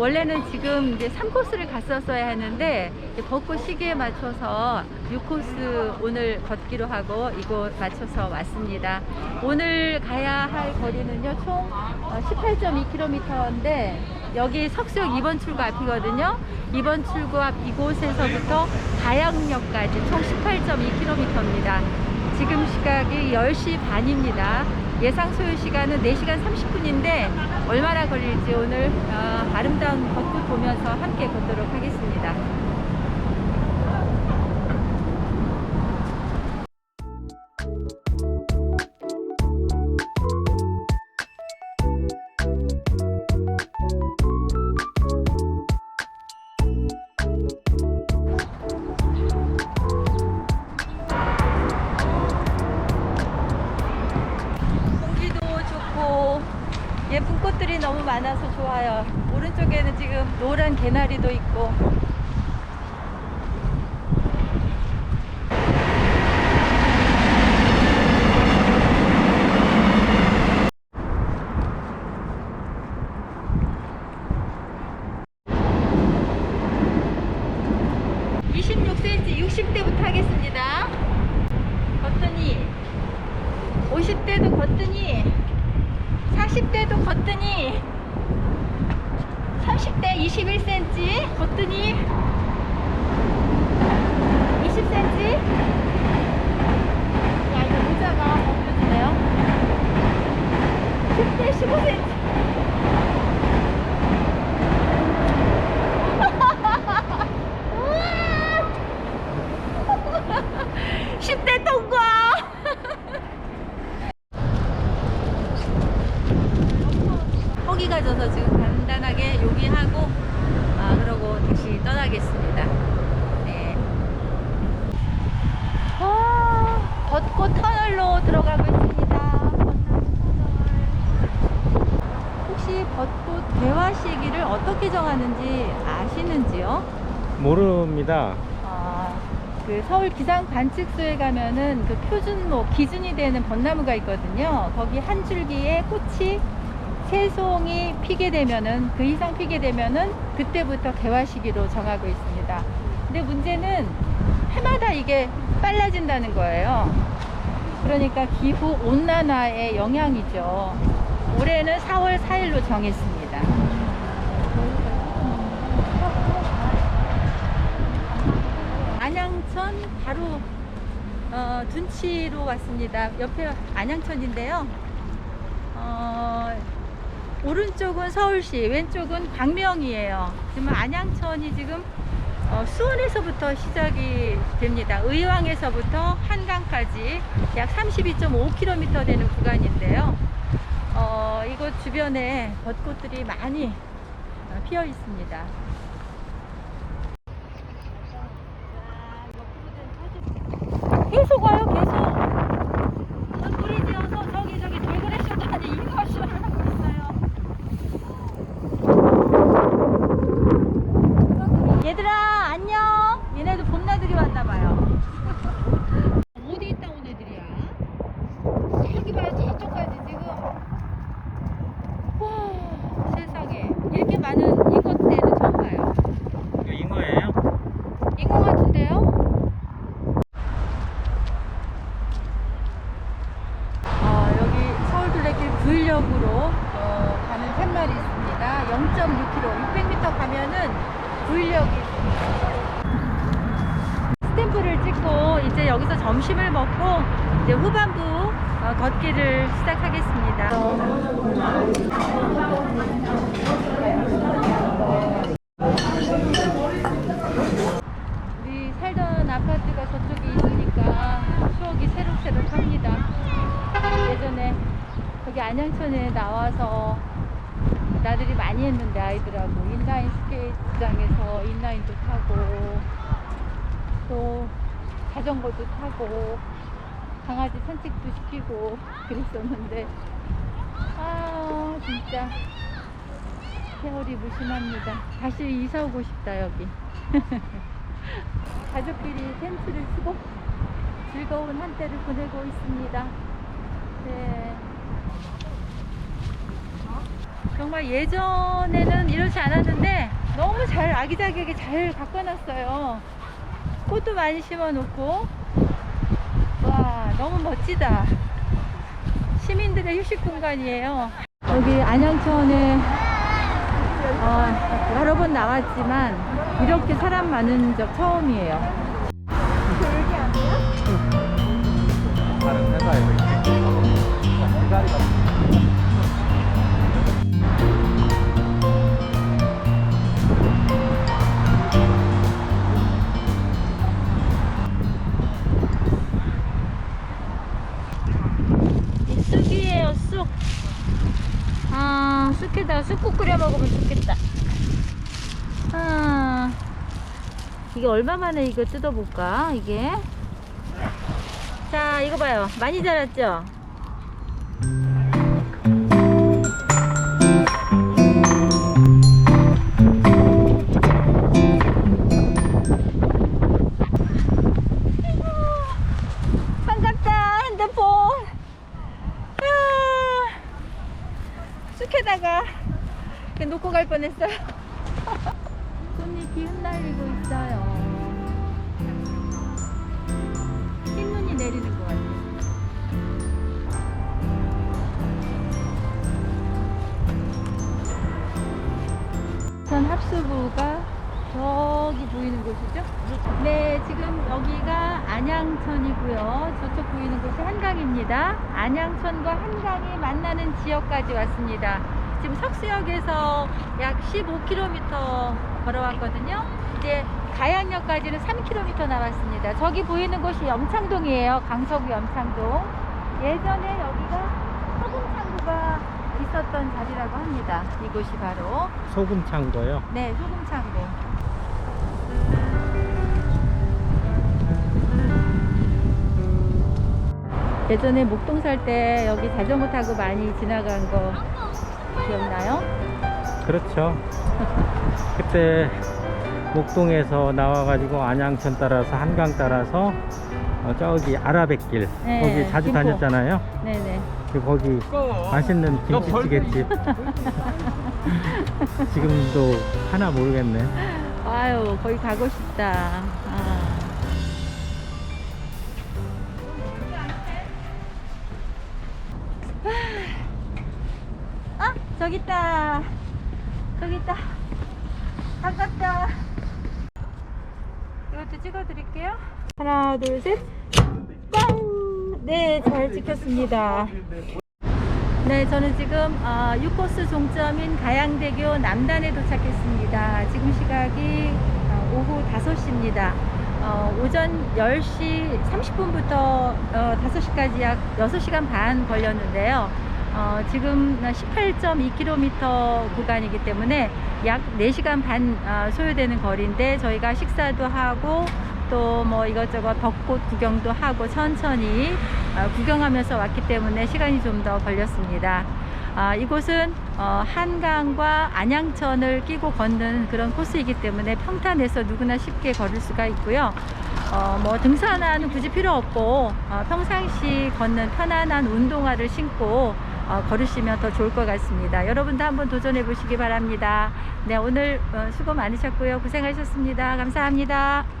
원래는 지금 이제 3코스를 갔었어야 했는데 벚꽃 시기에 맞춰서 6코스 오늘 걷기로 하고 이곳 맞춰서 왔습니다. 오늘 가야 할 거리는요 총 18.2km인데 여기 석수역 2번 출구 앞이거든요. 2번 출구 앞 이곳에서부터 가양역까지 총 18.2km입니다. 지금 시각이 10시 반입니다. 예상 소요 시간은 4시간 30분인데 얼마나 걸릴지 오늘 어, 아름다운 벚꽃 보면서 함께 걷도록 하겠습니다. 예쁜 꽃들이 너무 많아서 좋아요. 오른쪽에는 지금 노란 개나리도 있고. (26cm) (60대부터) 하겠습니다 걷더니 50대도 걷더니 40대도 걷더니 30대 21cm 걷더니 20cm 야 이거 모자가 벗겨지네요. 10대 15cm 우와! 10대 통과 허기가 져서 지금 간단하게 요기하고 아 그러고 다시 떠나겠습니다. 네. 아, 벚꽃 터널로 들어가고 있습니다. 혹시 벚꽃 개화 시기를 어떻게 정하는지 아시는지요? 모릅니다. 아, 그 서울 기상 관측소에 가면은 그 표준목 기준이 되는 벚나무가 있거든요. 거기 한 줄기에 꽃이 세 송이 피게 되면은 그 이상 피게 되면은 그때부터 개화 시기로 정하고 있습니다. 근데 문제는 해마다 이게 빨라진다는 거예요. 그러니까 기후 온난화의 영향이죠. 올해는 4월 4일로 정했습니다. 안양천 바로 어, 둔치로 왔습니다. 옆에 안양천인데요. 어, 오른쪽은 서울시, 왼쪽은 광명이에요. 지금 안양천이 지금 어, 수원에서부터 시작이 됩니다. 의왕에서부터 한강까지 약 32.5km 되는 구간인데요. 어, 이곳 주변에 벚꽃들이 많이 어, 피어 있습니다. 계속 와요, 계속. 저 소리 지어서 저기 저기 돌고래 쇼도 아니 이거 쇼 하고 있어요. 얘들아 안녕. 얘네도 봄나들이 왔나 봐요. 어디 있다 온 애들이야? 저기 봐요, 저쪽까지 지금. 와, 세상에 이렇게 많은 잉어떼는 처음 봐요. 이거 잉어예요? 잉어 같은데요? 어, 여기 서울둘레길 구일역으로 어, 가는 팻말이 있습니다. 0.6km, 600m 가면은 구일역이 있습니다. 스탬프를 찍고 이제 여기서 점심을 먹고 이제 후반부 어, 걷기를 시작하겠습니다. 우리 살던 아파트가 저쪽에 있으니까 추억이 새록새록합니다. 예전에 거기 안양천에 나와서 나들이 많이 했는데 아이들하고 인라인 스케이트장에서 인라인도 타고 또 자전거도 타고 강아지 산책도 시키고 그랬었는데 아 진짜 세월이 무심합니다. 다시 이사 오고 싶다 여기. 가족끼리 텐트를 치고 즐거운 한때를 보내고 있습니다. 네. 정말 예전에는 이렇지 않았는데 너무 잘 아기자기하게 잘 바꿔놨어요. 꽃도 많이 심어놓고 와 너무 멋지다. 시민들의 휴식 공간이에요. 여기 안양천에 어, 여러 번 나왔지만 이렇게 사람 많은 적 처음이에요. 다른 회사에 이 이게 얼마 만에 이거 뜯어볼까, 이게? 자, 이거 봐요. 많이 자랐죠? 반갑다, 핸드폰. 아, 쑥에다가 이렇게 놓고 갈 뻔했어요. 비 흩날리고 있어요. 흰 눈이 내리는 것 같아요. 전 합수부가 저기 보이는 곳이죠? 네, 지금 여기가 안양천이고요. 저쪽 보이는 곳이 한강입니다. 안양천과 한강이 만나는 지역까지 왔습니다. 지금 석수역에서 약 15km 걸어왔거든요. 이제 가양역까지는 3km 남았습니다. 저기 보이는 곳이 염창동이에요. 강서구 염창동. 예전에 여기가 소금창고가 있었던 자리라고 합니다. 이곳이 바로 소금 창고요. 네, 소금창고. 예전에 목동 살 때 여기 자전거 타고 많이 지나간 거 기억나요? 그렇죠. 그때 목동에서 나와가지고 안양천 따라서 한강 따라서 어, 저기 아라뱃길 네, 거기 자주 김포. 다녔잖아요. 네네. 그 거기 맛있는 김치찌개집 지금도 하나 모르겠네. 아유, 거기 가고 싶다. 아. 아, 저기 있다. 저기 있다. 반갑다. 이것도 찍어드릴게요. 하나, 둘, 셋. 짠! 네, 잘 찍혔습니다. 네, 저는 지금 어, 6코스 종점인 가양대교 남단에 도착했습니다. 지금 시각이 어, 오후 5시입니다. 어, 오전 10시 30분부터 어, 5시까지 약 6시간 반 걸렸는데요. 어, 지금 18.2km 구간이기 때문에 약 4시간 반 어, 소요되는 거리인데 저희가 식사도 하고 또 뭐 이것저것 벚꽃 구경도 하고 천천히 어, 구경하면서 왔기 때문에 시간이 좀 더 걸렸습니다. 아, 이곳은 어, 한강과 안양천을 끼고 걷는 그런 코스이기 때문에 평탄에서 누구나 쉽게 걸을 수가 있고요. 어, 뭐 등산화는 굳이 필요 없고 어, 평상시 걷는 편안한 운동화를 신고 어, 걸으시면 더 좋을 것 같습니다. 여러분도 한번 도전해 보시기 바랍니다. 네, 오늘 어, 수고 많으셨고요. 고생하셨습니다. 감사합니다.